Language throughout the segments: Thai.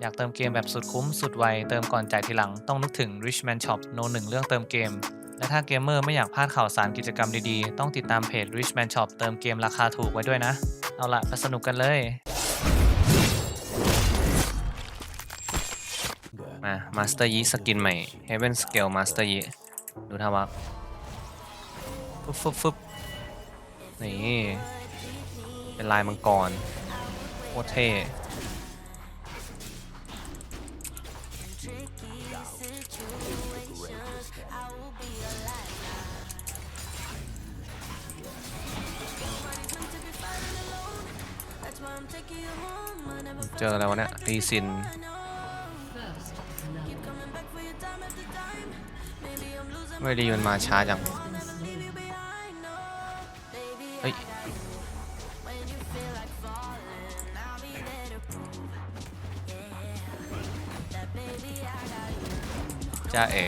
อยากเติมเกมแบบสุดคุ้มสุดไว เติมก่อนจ่ายทีหลัง ต้องนึกถึง Richman Shop โนหนึ่งเรื่องเติมเกม และถ้าเกมเมอร์ไม่อยากพลาดข่าวสารกิจกรรมดีๆ ต้องติดตามเพจ Richman Shop เติมเกมราคาถูกไว้ด้วยนะ เอาละไปสนุกกันเลย มา Master Yi สกินใหม่ Heaven Scale Master Yi ดูท่าว่าฟึบฟึบฟึบนี่ เป็นลายมังกร โคตรเท่ เจออะไรวะเนี่ยรีซินไม่ดีมันมาช้าจัง เฮ้ย จ้าเอ๋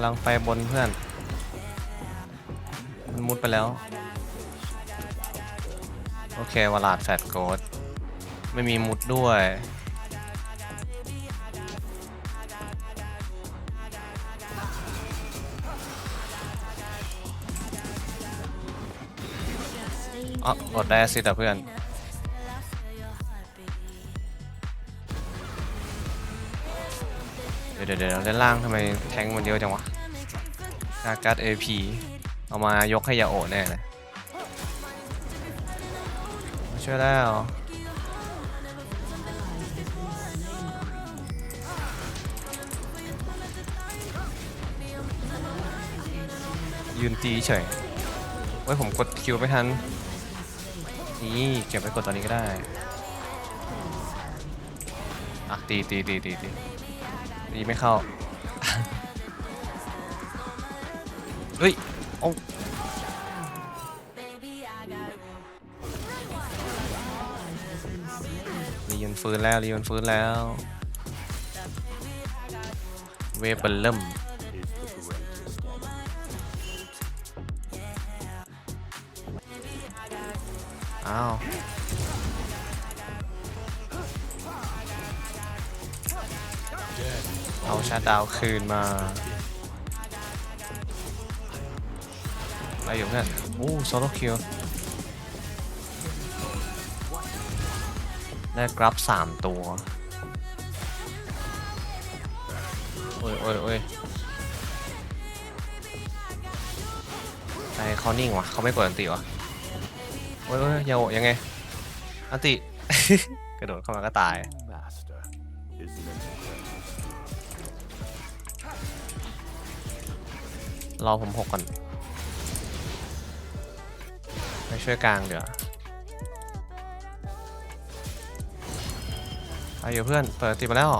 ำลังไปบนเพื่อน มันมุดไปแล้ว โอเควลาดแฟดโกดไม่มีมุดด้วย อ๋อกดได้สิแต่เพื่อนเดี๋ยวเดี๋ยวเล่นล่างทำไมแทงมันเยอะจังวะ กาการ์ด AP เอามายกให้ยาโอแน่เลยช่วยแล้วยืนตีเฉยไว้ยผมกดคิวไม่ทัน นี่เก็บไว้กดตอนนี้ก็ได้ อะตีตีตีตีตีตีไม่เข้า เฮ้ยโอ้รียนฟื้นแล้วรียนฟื้นแล้ว เวฟเปิลเริ่มอ้าวเอาชาดาวคืนมา อะไรอยู่เพื่อนโอ้โซโลคิวได้กรับสามตัว โอ้ยโอ้ยโอ้ยใจเขานิ่งวะเขาไม่กดอันติวะโอ้ยโอ้ยยาโอะยังไง อันติ กระโดดเข้ามาก็ตาย Master is limited. รอผมหกก่อน ช่วยกลางเดี๋ยวไปอยู่เพื่อน เปิดติมาแล้ว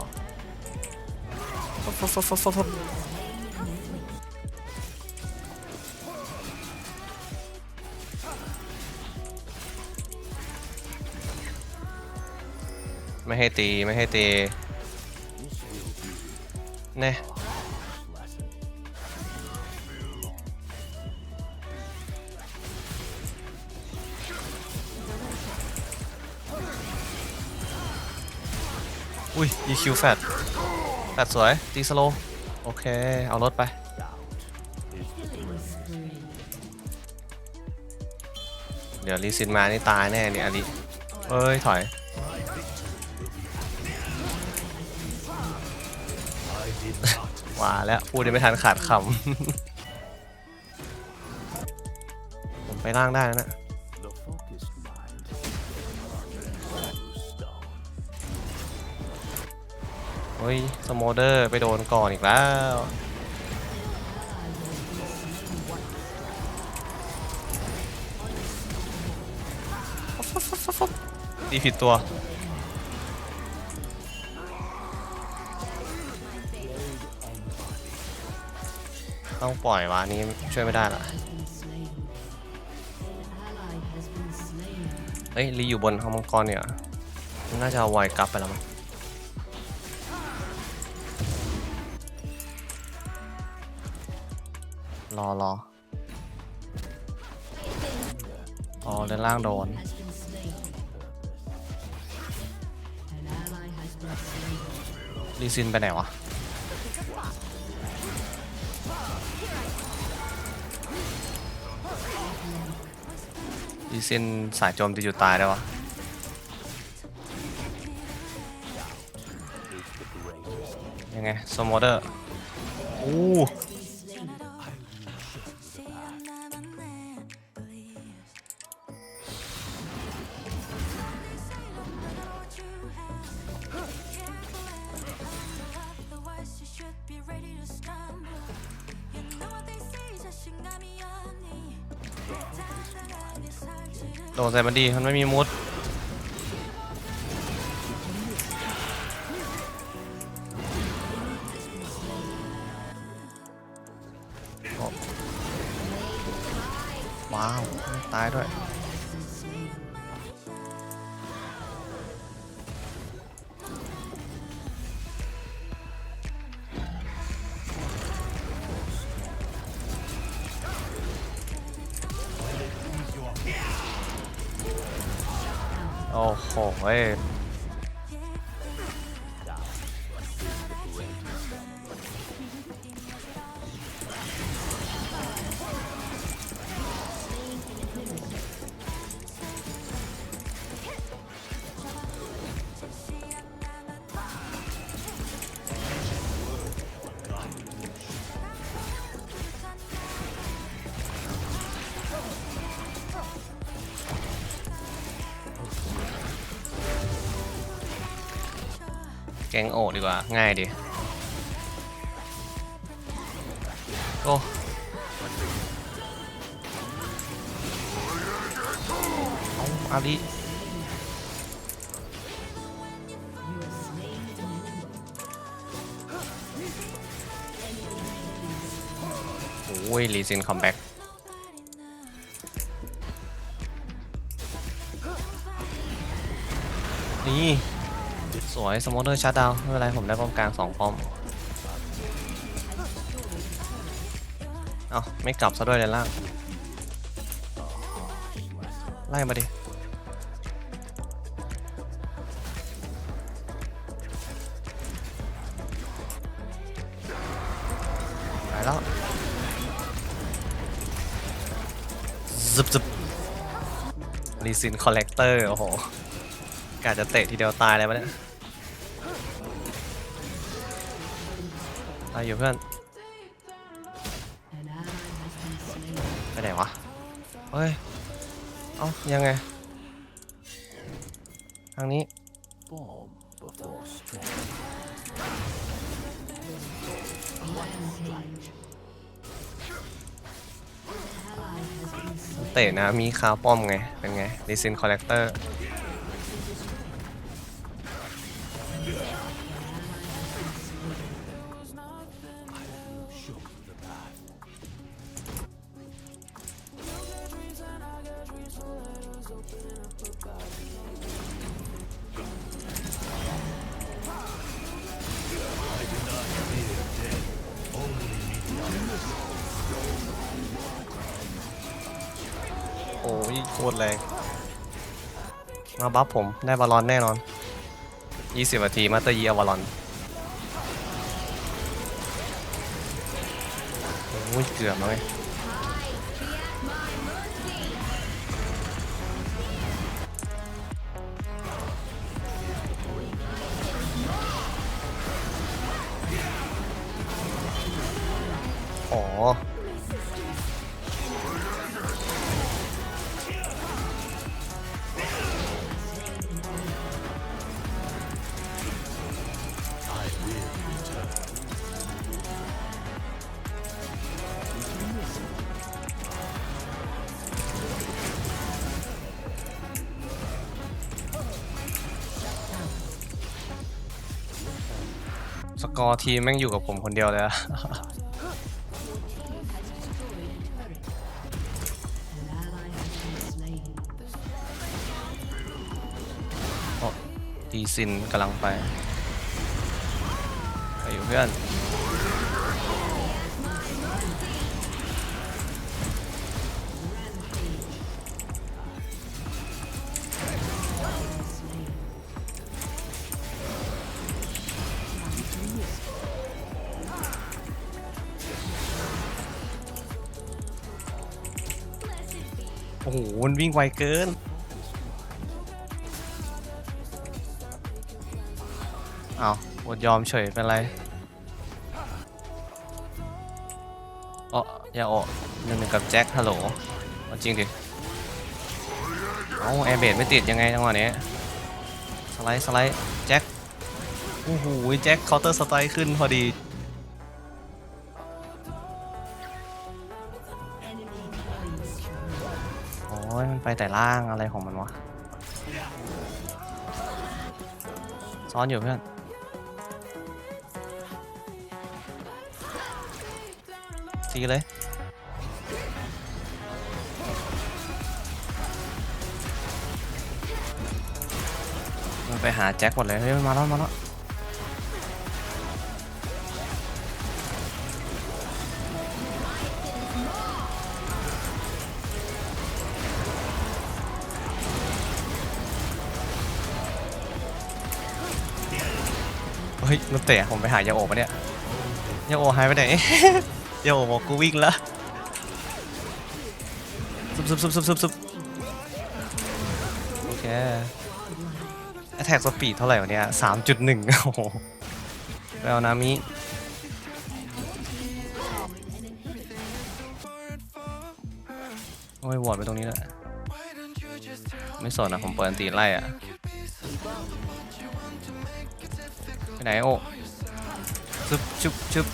ไม่ให้ตี ไม่ให้ตีแน่ อุ้ย EQ แฟดแฟดสวย ตีสโล โอเค เอารถไป เดี๋ยวลีซินมานี่ตายแน่เนี่ยอลิเอ้ย ถอย ว่าแล้ว พูดยังไม่ทันขาดคำ ผมไปล่างได้นะ เฮ้ย สโมเดอร์ไปโดนก่อนอีกแล้วดีผิดตัว ต้องปล่อยวะนี้ช่วยไม่ได้ละเฮ้ยลีอยู่บนห้องมังกรเนี่ยนน่าจะเอาไวกลับไปแล้วมั้ง รอรออ๋อด้านล่างโดนลีซินไปไหนวะลีซินสายโจมตีอยู่ตายได้วะยังไงสโมเดอร์อู้ โดนใส่มันดีมันไม่มีมุดโอ้ว้าว ตายด้วย โอ้ย กงโอดีกว่า ง่ายดี โอ้เอาอาลีโอ้ยลีซินคัมแบ็กนี่ สวยสมอเตอร์ชัดดาวน์ไม่เป็นไรผมได้ป้อมกลางสองป้อมเอ้าไม่กลับซะด้วยเลยล่าง ไล่มาดิไปแล้วซึบซึบรีซินคอลเลกเตอร์ โอ้โหกาจะเตะทีเดียวตายเลยปะเนี่ย ตายอยู่เพื่อนไปไหนวะเฮ้ยเอ้ายังไง ทางนี้เตะนะมีคาป้อมไง เป็นไงรีซินคอลเลกเตอร์ ตรแรง มาบัฟผมได้บอลลอนแน่นอน 20นาทีมาสเตอร์ยีเอาบอลลอนโอ้ยเกือบแล้วไง กอทีมแม่งอยู่กับผมคนเดียวเลยอะ โอ้ดีซินกำลังไปไปอยู่เพื่อน โอ้โหมันวิ่งไวเกิน เอาอดยอมเฉยเป็นไรเอ๋อย่าโอะหนึ่งหนึ่งกับแจ็คฮัลโหลเอาจริงดิ เอาแอร์เบดไม่ติดยังไงจังหวะนี้ สไลด์สไลด์แจ็คโอ้โหแจ็คเคาน์เตอร์สไตล์ขึ้นพอดี อ้ยมันไปแต่ล่างอะไรของมันวะ ซ้อนอยู่เพื่อนซีเลย มันไปหาแจ็คหมดเลย เฮ้ยมันมาแล้วมาแล้ว เฮ้ยมันเตะผมไปหายาโอะปะเนี่ยยาโอหายไปไหน ยาโอบอกกูวิ่งแล้วซุบซุบซุบซุบซุบซุบโอเคแอท็กสปีดเท่าไหร่วะเนี่ยสามจุดหนึ่งโอ้โหไปเอานามิโอ้ยวอร์ดไปตรงนี้แหละไม่สนนะผมเปิดอันตีไล่อะ ไหนโอ้ชุบชุบชุบ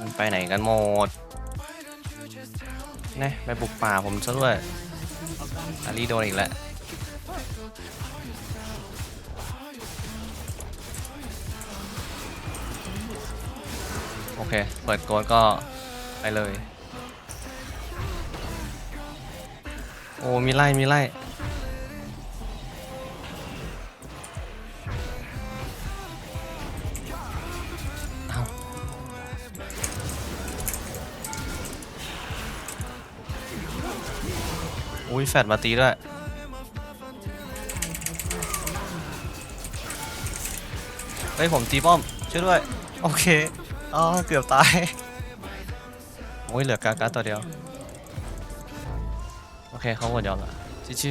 มันไปไหนกันหมดแน่ไปบุกป่าผมซะด้วยอารีโดนอีกแล้วโอเค เปิดโกดก็ไปเลย โอ้ มีไล่ มีไล่ อุ้ยแฟดมาตีด้วยเฮ้ยผมตีป้อมช่วยด้วย โอเคอ๋อเกือบตายโอ้ยเหลือกากาตัวเดียว โอเคเขาหมดยอมละชิชิ